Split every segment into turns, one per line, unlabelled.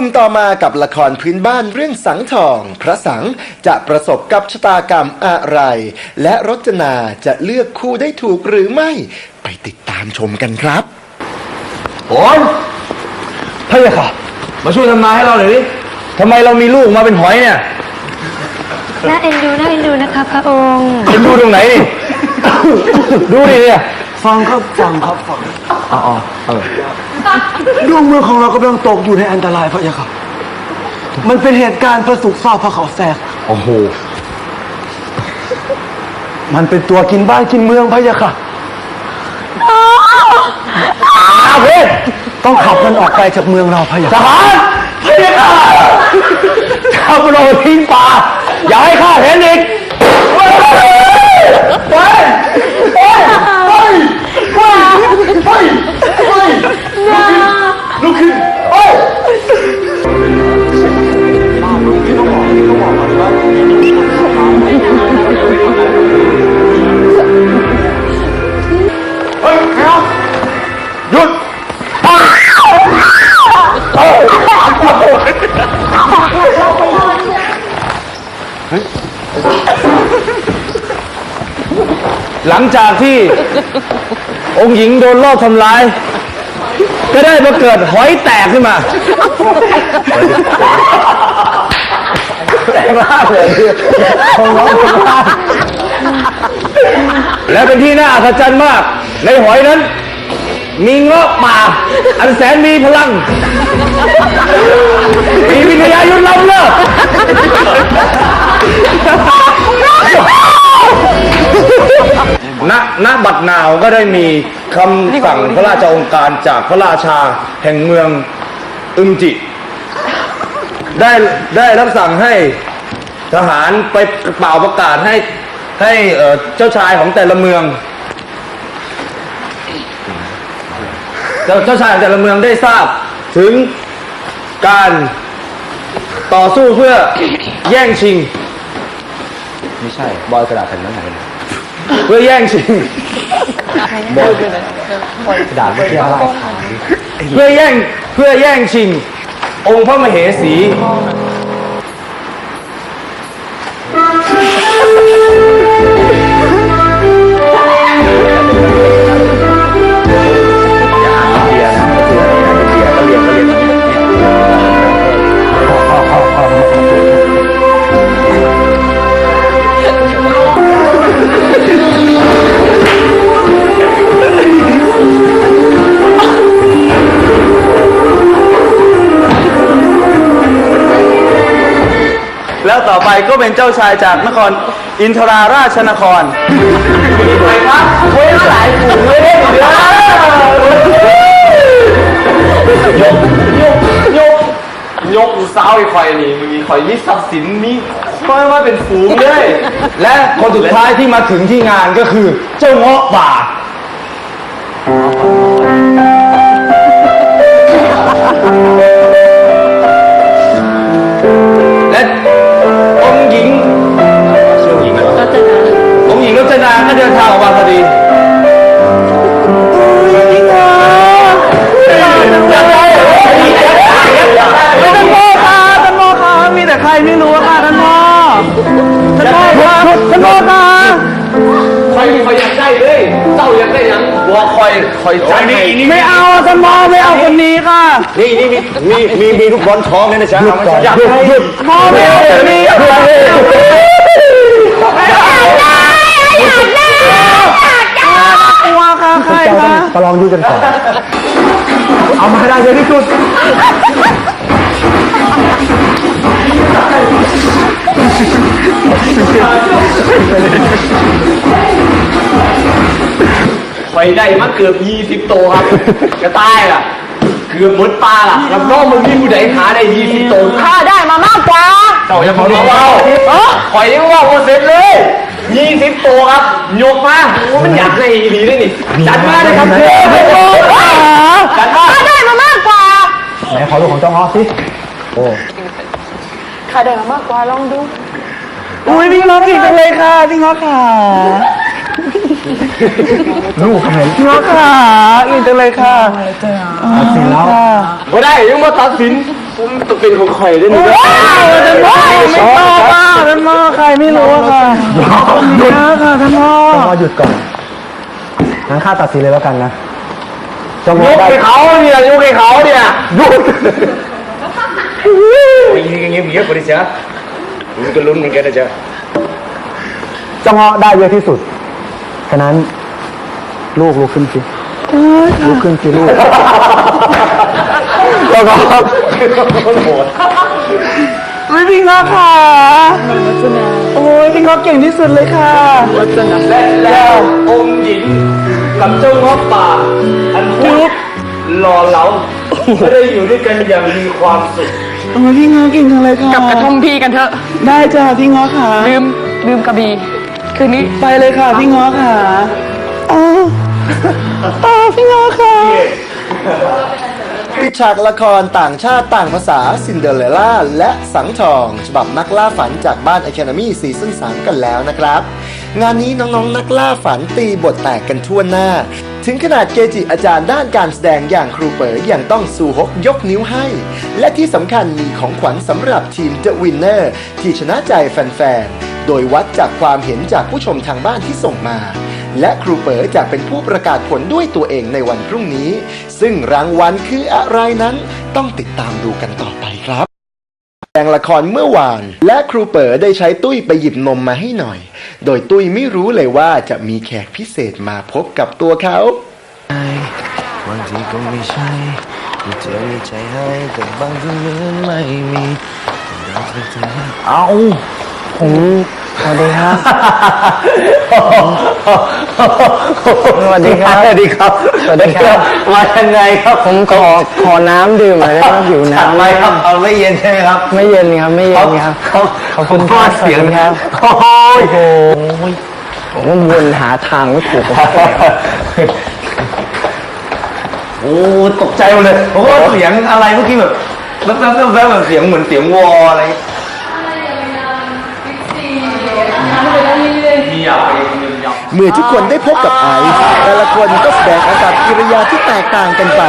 ลุ่มต่อมากับละครพื้นบ้านเรื่องสังทอง พระสังจะประสบกับชะตากรรมอะไร และรจนาจะเลือกคู่ได้ถูกหรือไม่ ไปติดตามชมกันครับ
โอนพะยะค่ะ มาช่วยทำนาให้เราหน่อยดิทำไมเรามีลูกมาเป็นหอยเนี่ย
น่าเอ็นดูน่าเอ็นดูนะคะพระองค์
เห็นดูตรงไหนนี่ ดูดิเนี่ย
ฟังครับฟังครับฟัง
อ๋อเออ
ดวงเมืองของเรากำลังตกอยู่ในอันตรายพระยะค่ะ มันเป็นเหตุการณ์พระสุกเฝ้าพระเขาแทรก
โอ้โห
มันเป็นตัวกินบ้านกินเมืองพระยะค่ะ
อาเวท
ต้องขับมันออกไปจากเมืองเราพระยะ
ท
ค่ะ
หารพะยะค่ะข้าพเราทิ้งป่า อย่าให้ข้าเห็นอีก จากที่ องค์หญิงโดนลอบทำร้าย ก็ได้มาเกิดหอยแตกขึ้นมา แตกมากเลยของน้องคนมากและเป็นที่น่าอัศจรรย์มาก ในหอยนั้น มีเงาะป่า อันแสนมีพลัง มีวิทยายุทธล้ำเลิศ ณณบัดนาวก็ได้มีคำสั่งพระราชองค์การจากพระราชาแห่งเมืองอึมจิ ได้ได้รับสั่งให้ทหารไปเป่าประกาศให้ให้เอ่อเจ้าชายของแต่ละเมือง เจ้าเจ้าชายของแต่ละเมืองได้ทราบถึงการต่อสู้เพื่อแย่งชิง ไม่ใช่ บอยกระดาษแผ่นนั้นไหน เพื่อแย่งชิงบอยกระดาษไม่ใช่อะไรเพื่อแย่งเพื่อแย่งชิง องค์พระมเหสี แล้วต่อไปก็เป็นเจ้าชายจากนครอินทราราชนครไปครับเว้ยหลายฝูงเลยเดี๋ยวยกยกยกยกสาวไอ้คอยนี่มึงมีคอยมีทรัพย์สินมีคอยมาเป็นฝูงเลย และคนสุดท้ายที่มาถึงที่งานก็คือเจ้าเงาะป่า ก็เดินทางออกมาพอดีท่านพ่อค่ะท่านพ่อค่ะมีแต่ใครไม่รู้ค่ะท่านพ่อท่านพ่อค่ะท่านพ่อค่ะคอยคอยอยากได้เลยเจ้าอยากได้ยังบัวคอยคอยใจนี่ไม่เอาท่านพ่อไม่เอาคนนี้ค่ะนี่นี่มีมีมีลูกบอลท้องเนี่ยนะจ๊ะอยากให้พ่อไม่เอาคนนี้ ค่ะใครคะ
ประลองดูกันก่อน
เอามาให้ได้เยอะที่สุด
ไปได้มาเกือบยี่สิบโตครับ กระต่ายล่ะ เกือบหมดปลาล่ะรับรองมึงมีผู้ใดหาได้ยี่สิบโตข้าได้มามากกว่า เจ้าอย่าบอกเราคอยยังว่าโมเสร็จเลยยี่สิบโตครับยกมาโอ้มันอยากในอีหลีด้วยนี่จัดมาเลยครับเพื่อนจัดมาได้มามากกว่า
ไหนขอดูของเจ้าง้อสิ
ข้าได้มามากกว่าลองดู
อุ้ยพี่ง้อผิดจังเลยค่ะพี่ง้อขา
ลูกทำไม
พี่ง้อขาอินจังเลยค่ะ
ตัดสินแล้ว
บ่ได้ยังมาตัดสิน
ต้องเป็นของข่อยด้วยนี่
ท่านพ่อไม่ชอบอะท่านพ่อใครไม่รู้อะค่ะหยุดนะค่ะท่านพ่อ
จงอหยุดก่อนงั้นข้าตัดสินเลยแล้วกันนะจงอย
ก
ได้
ให้เขาเนี่ยยกให้เขาเนี่ยยกยิงอย่างเงี้ยเยอะกว่าดิจ๊ะมันก็ลุ้นเหมือนกันนะจ๊ะ
จงอได้เยอะที่สุด ฉะนั้น ลูกลุกขึ้นสิลุกขึ้นสิลูก จงอ
ไม่พี่ง้อค่ะโอ้ยพี่ง้อเก่งที่สุดเลยค่ะ
และแล้วองค์หญิงกับเจ้าง้อป่า อันพูดหล่อเหลาไม่ได้อยู่ด้วยกันอย่างมีความสุข
โอ้ยพี่ง้อเก่งจังเลยค่ะ
กลับกระท่อมพี่กันเถอะ
ได้จ้ะพี่ง้อค่ะ
ลืมลืมกระบี่คืนนี้
ไปเลยค่ะพี่ง้อค่ะอ้าวอ้าวพี่ง้อค่ะ
ปิดฉากละครต่างชาติต่างภาษาซินเดอเรลล่าและสังทอง ฉบับนักล่าฝันจากบ้าน Academy ซีซั่น3กันแล้วนะครับ งานนี้น้องๆนนักล่าฝันตีบทแตกกันทั่วหน้า ถึงขนาดเกจิอาจารย์ด้านการแสดงอย่างครูเป๋ออย่างต้องสูฮกยกนิ้วให้ และที่สำคัญมีของขวัญสำหรับทีม The Winner ที่ชนะใจแฟนๆ โดยวัดจากความเห็นจากผู้ชมทางบ้านที่ส่งมา และครูเป๋อจะเป็นผู้ประกาศผลด้วยตัวเองในวันพรุ่งนี้ ซึ่งรางวัลคืออะไรนั้นต้องติดตามดูกันต่อไปครับแสดงละครเมื่อวาน และครูเป๋อได้ใช้ตุ้ยไปหยิบนมมาให้หน่อย โดยตุ้ยไม่รู้เลยว่าจะมีแขกพิเศษมาพบกับตัวเขา
บางทีก็ไม่ใช่ที่เธอมีใจให้แต่บางทีเหมือนไม่มีเอา
ผมสวัสดีครับ สวัสดีครับ
สวัสดีครับ
สวัสดีครับ
มายังไงครับ
ผมขอขอน้ำดื่มหน่อยได้ไหมหิวน้ำ
ทำไมครับเอาไม่เย็นใช่ไหมครับ
ไม่เย็นครับไม่เย็นครับ
เขา
ขอบคุณครับ
เสียง
ขอบคุณครับ
โอ้ย
โอ้โหผมว่าวนหาทางไม่ถูก
โอ้ตกใจหมดเลยโอ้เสียงอะไรเมื่อกี้แบบแว๊บแว๊บแว๊บแว๊บแบบเสียงเหมือนเสียงวออะไร
เมื่อทุกคนได้พบกับไอซ์แต่ละคนก็แสดงอากับกิริยาที่แตกต่างกันไป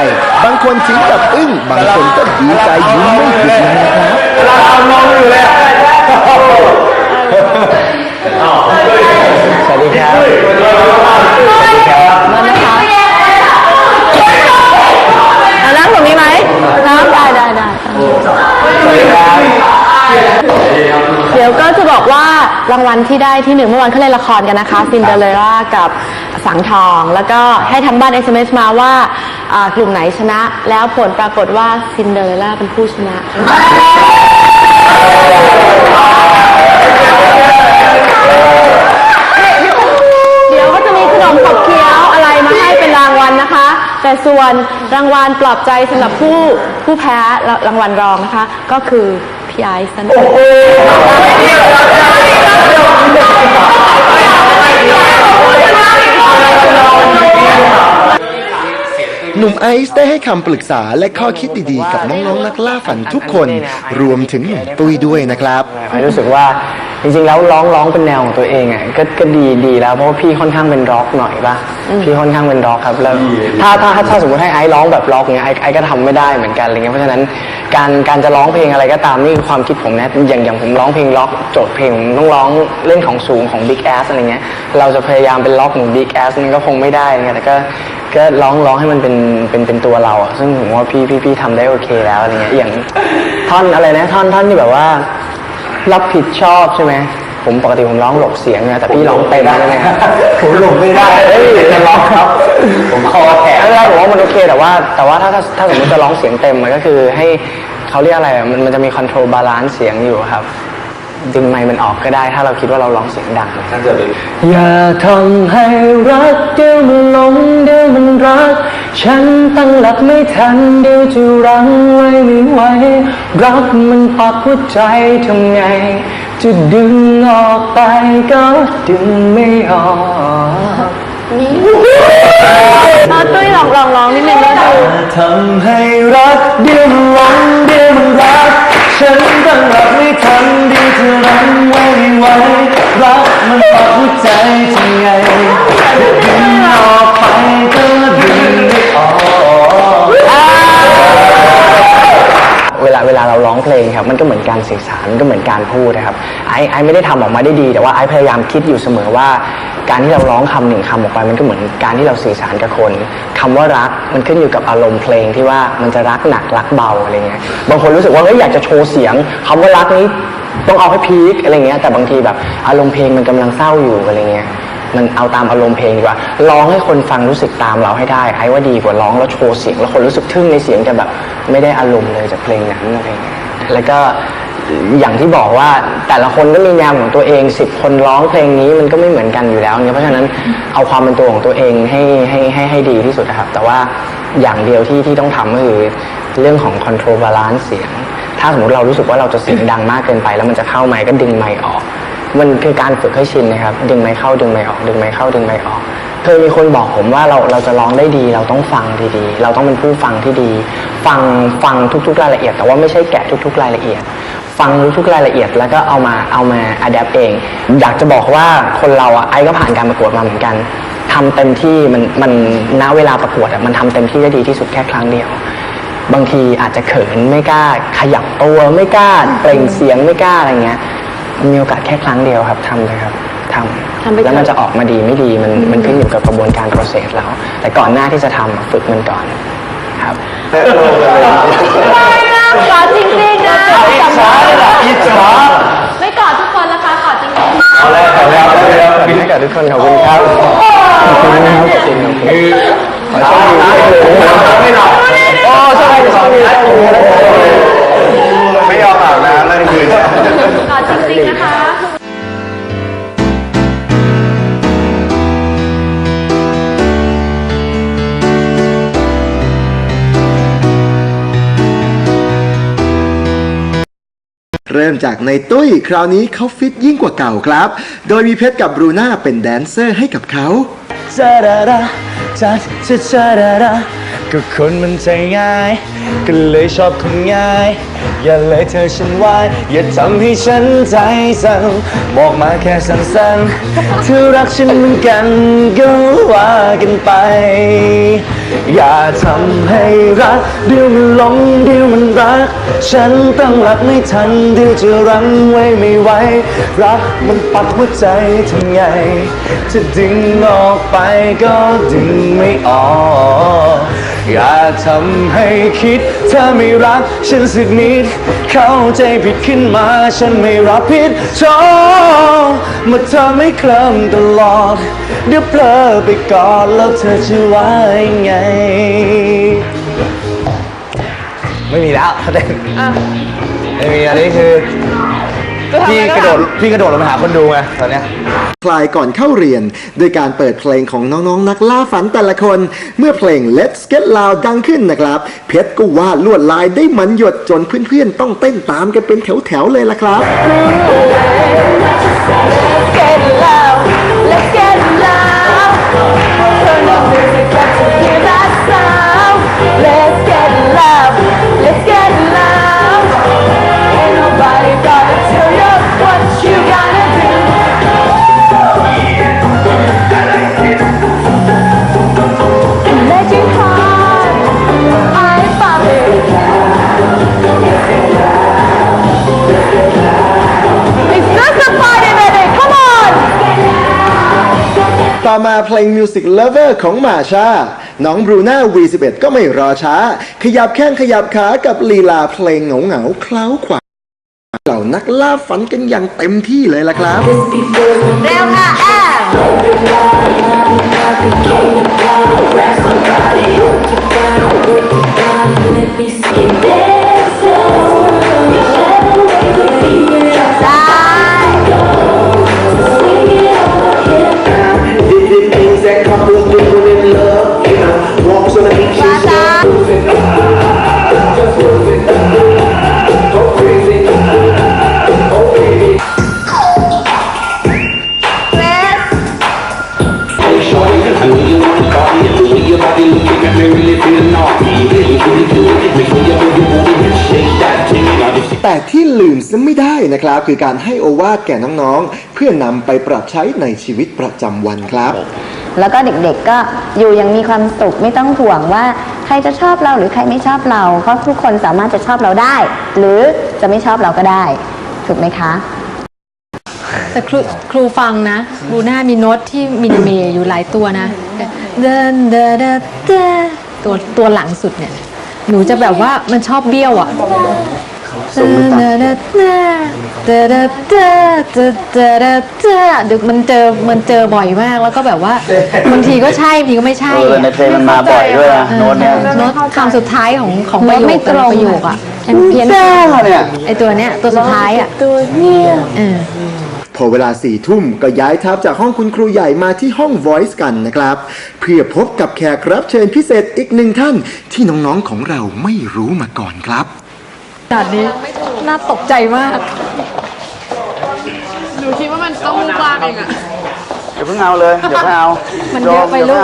บางคนถึงกับอึ้ง บางคนก็ดีใจยิ้มไม่หยุดเลยนะครับ
เราเอานอนอยู่เลย
สวัสดีครับ
เอานั่งตรงนี้ไหมนั่งได้ได้ได้เดี๋ยวก็จะบอกว่าราง วัลที่ได้ที่หนึ่งเมื่อวานเขาเล่นละครกันนะคะซินเดอเรลล่ากับสังทอง แล้วก็ให้ทางบ้าน SMS มาว่าอ่ากลุ่มไหนชนะ แล้วผลปรากฏว่าซินเดอเรลล่าเป็นผู้ชนะเดี๋ยวก็จะมีขนมขบเคี้ยวอะไรมาให้เป็นรางวัลนะคะ แต่ส่วนรางวัลปลอบใจสำหรับผู้ผู้แพ้รางวัลรองนะคะ ก็คือพี่ไอซ์นั่นเอง
หนุ่มไอซ์ได้ให้คำปรึกษาและข้อคิดดีๆ กับน้องๆนักล่าฝันทุกคน รวมถึงหนุ่มตุ้ยด้วยนะครับ
รู้สึกว่า จริงๆแล้วร้องร้องเป็นแนวของตัวเองอะก็ก็ดีดีแล้วเพราะว่าพี่ค่อนข้างเป็นร็อกหน่อยป่ะพี่ค่อนข้างเป็นร็อกครับแล้วถ้าถ้าถ้าถ้าสมมติให้ไอซ์ร้องแบบร็อกเนี้ยไอซ์ไอซ์ก็ทำไม่ได้เหมือนกันอะไรเงี้ยเพราะฉะนั้นการการจะร้องเพลงอะไรก็ตามนี่คือความคิดผมนะอย่างอย่างผมร้องเพลงร็อกโจทย์เพลงผมต้องร้องเล่นของสูงของ Big Ass อะไรเงี้ยเราจะพยายามเป็นร็อกเหมือน Big Ass มันก็คงไม่ได้เงี้ยแต่ก็ก็ร้องร้องให้มันเป็นเป็นเป็นตัวเราอะซึ่งผมว่าพี่พี่พี่ทำได้โอเคแล้วอะไรเงี้ยอย่างท่อนอะไรนะท่อนท่อนที่แบบว่า รับผิดชอบใช่ไหมผมปกติผมร้องหลบเสียงนะแต่พี่ร้องเต็มใช่ไหมครับ
ผมหลบไม่ได้
เฮ้ยจะร้องครับ
ผมคอแข็ง
ไม่เป็นไรผมว่ามันโอเคแต่ว่าแต่ว่าถ้าถ้าถ้าสมมติจะร้องเสียงเต็มมันก็คือให้เขาเรียกอะไรอะมันมันจะมีคอนโทรลบาลานซ์เสียงอยู่ครับ ดึงไมค์มันออกก็ได้ ถ้าเราคิดว่าเราร้องเสียงดังอย่าทำให้รักเดี๋ยวมันหลงเดี๋ยวมันรัก ฉันตั้งหลักไม่ทันเดี๋ยวจะรั้งไว้ไม่ไหวรักมันปักหัวใจทำไง จะดึงออกไปก็ดึงไม่ออก
มาตุ้ยลองลองร้องนิดนึงแล้วดู
ทำให้รักเดี๋ยวมันหลงเดี๋ยวมันรัก ฉันตั้งหลักไม่ทันดีเธอรั้งไว้ไว้ รักมันปักหัวใจทำไงจะดึงออกไปก็ดึงไม่อ เวลาเวลาเราร้องเพลงครับมันก็เหมือนการสื่อสารมันก็เหมือนการพูดนะครับไอ้ไอ้ไม่ได้ทำออกมาได้ดี แต่ว่าไอ้พยายามคิดอยู่เสมอว่า การที่เราร้องคำหนึ่งคำออกไป มันก็เหมือนการที่เราสื่อสารกับคนคำว่ารักมันขึ้นอยู่กับอารมณ์เพลงที่ว่ามันจะรักหนักรักเบาอะไรเงี้ยบางคนรู้สึกว่าเฮ้ยอยากจะโชว์เสียงคำว่ารักนี้ต้องเอาให้พีคอะไรเงี้ยแต่บางทีแบบอารมณ์เพลงมันกำลังเศร้าอยู่อะไรเงี้ย มันเอาตามอารมณ์เพลงดีกว่าร้องให้คนฟังรู้สึกตามเราให้ได้ไอ้ว่าดีกว่าร้องแล้วโชว์เสียง แล้วคนรู้สึกทึ่งในเสียงแต่แบบไม่ได้อารมณ์เลยจากเพลงนั้นอะไรเงี้ยแล้วก็อย่างที่บอกว่าแต่ละคนก็มีแนวของตัวเองสิบคนร้องเพลงนี้มันก็ไม่เหมือนกันอยู่แล้วเนี่ยเพราะฉะนั้นเอาความเป็นตัวของตัวเองให้ให้ให้ให้ดีที่สุดนะครับ แต่ว่าอย่างเดียวที่ที่ต้องทำก็คือเรื่องของ control balance เสียง ถ้าสมมติเรารู้สึกว่าเราจะเสียงดังมากเกินไป แล้วมันจะเข้าไมค์ก็ดึงไมค์ออก มันคือการฝึกให้ชินนะครับ ดึงไม้เข้าดึงไม้ออก ดึงไม้เข้าดึงไม้ออกเคยมีคนบอกผมว่าเราเราจะร้องได้ดี เราต้องฟังดีๆ เราต้องเป็นผู้ฟังที่ดี ฟังฟังทุกๆ รายละเอียด แต่ว่าไม่ใช่แกะทุก ๆ รายละเอียด ฟังทุกๆรายละเอียด แล้วก็เอามาเอามาอัดแอปเอง อยากจะบอกว่าคนเราอะไอ้ก็ผ่านการประกวดมาเหมือนกันทำเต็มที่มันมันณเวลาประกวดอะมันทำเต็มที่ได้ดีที่สุดแค่ครั้งเดียว บางทีอาจจะเขินไม่กล้าขยับตัวไม่กล้าเปล่งเสียงไม่กล้าอะไรเงี้ย มีโอกาสแค่ครั้งเดียวครับทำเลยครับท
ทำไปำ
แล้วมัน
เถอะ
จะออกมาดีไม่ดีมันมันขึ้นอยู่กับกระบวนการ process แล้ว แต่ก่อนหน้าที่จะทำอะฝึกมันก่อนครับ
ไม่นะกอดจริงๆนะ
อิจฉาเลยล่ะอิจฉา
ไม่กอดทุกคนนะคะกอดจริง
เอาแล้วเอาแล้วเอาแล้ว
ให้กับทุกคนขอบคุณครับขอบคุณนะครับจริงๆ
คือขอโชคดีไม่หลับโอ้โชคดีโชคดีไม่ยอมอาบน้ำแล้วคืน
ๆกอดจริงๆนะคะ
เริ่มจากในตุ้ยคราวนี้เขาฟิตยิ่งกว่าเก่าครับ โดยมีเพชรกับบรูน่าเป็นแดนเซอร์ให้กับเขา
ซาดาดาซาซาซาดาดาก็คนมันใจง่าย ก็เลยชอบคนง่าย อย่าเลยเธอฉันไว้อย่าทำให้ฉันใจสั่นบอกมาแค่สั้นๆเธอรักฉันเหมือนกันก็ว่ากันไป อย่าทำให้รักเดี๋ยวมันหลงเดี๋ยวมันรัก ฉันต้องรักไม่ทันเดี๋ยวจะรั้งไว้ไม่ไหวรักมันปักหัวใจทำไงจะดึงออกไปก็ดึงไม่ออก อย่าทำให้คิดเธอไม่รักฉันสักนิด เข้าใจผิดขึ้นมาฉันไม่รับผิดชอบเมื่อเธอไม่เคลิ้มตลอด เดี๋ยวเพลอไปก่อนแล้วเธอจะว่ายังไง ไม่มีแล้วเต้นไม่มีอันนี้คือ พี่กระโดดพี่กระโดดลงมาหาคนดูไงตอนเนี้ย
คลายก่อนเข้าเรียนโดยการเปิดเพลงของน้องๆนักล่าฝันแต่ละคน เมื่อเพลง Let's Get Loud ดังขึ้นนะครับ เพชรก็วาดลวดลายได้มันหยดจนเพื่อนๆ ต้องเต้นตามกันเป็นแถวๆเลยล่ะครับ
Get loud let's get loud turn the music
ต่อมาเพลง Music Lover ของมาชา น้องบรูน่า V11 ก็ไม่รอช้า ขยับแข้งขยับขากับลีลาเพลงเหงาเหงาๆเคล้าขวาเหล่านักล่าฝันกันอย่างเต็มที่เลยล่ะครับ
เร็วค่ะอ้า
นะครับ คือการให้โอวาทแก่น้องๆ เพื่อนำไปปรับใช้ในชีวิตประจำวันครับ
แล้วก็เด็กๆก็อยู่อยังมีความสุขไม่ต้องห่วงว่าใครจะชอบเราหรือใครไม่ชอบเรา เพราะทุกคนสามารถจะชอบเราได้ หรือจะไม่ชอบเราก็ได้ ถูกไหมคะ
แต่ครูครูฟังนะบูน่ามีโน้ตที่มินิเมอยู่หลายตัวนะเดินเดินเดินเดินตัวตัวหลังสุดเนี่ย หนูจะแบบว่ามันชอบเบี้ยวอะ ส่งมือตามดึกมันเจอมันเจอบ่อยมากแล้วก็แบบว่าบางทีก็ใช่บางทีก็ไม่ใช่
ในเพลงมันมาบ่อยด้วยนะโน้ตเนี่ย
โน้ตคำสุดท้ายของของประโยค
ไม่ตรง
ประโยคอะเพี้ยนเนี่ยไอตัวเนี้ยตัวสุดท้ายอะตัวเนี้ย
พอเวลาสี่ทุ่มก็ย้ายทับจากห้องคุณครูใหญ่มาที่ห้อง Voice กันนะครับ เพื่อพบกับแขกรับเชิญพิเศษอีกหนึ่งท่านที่น้องๆของเราไม่รู้มาก่อนครับ
นาดนี้น่าตกใจมาก
หนูคิดว่ามันต้องกว้างเองอะ
อย่าเพิ่งเอาเลยอย่าเพิ่งเอา
มันเยอะไปลูก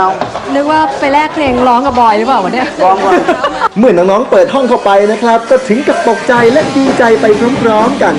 นึกว่าไปแลกเพลงร้องกับบอยหรือเปล่าวะเนี่ย
เมื่อน้องๆเปิดห้องเข้าไปนะครับ ก็ถึงกับตกใจและดีใจไปพร้อมๆกัน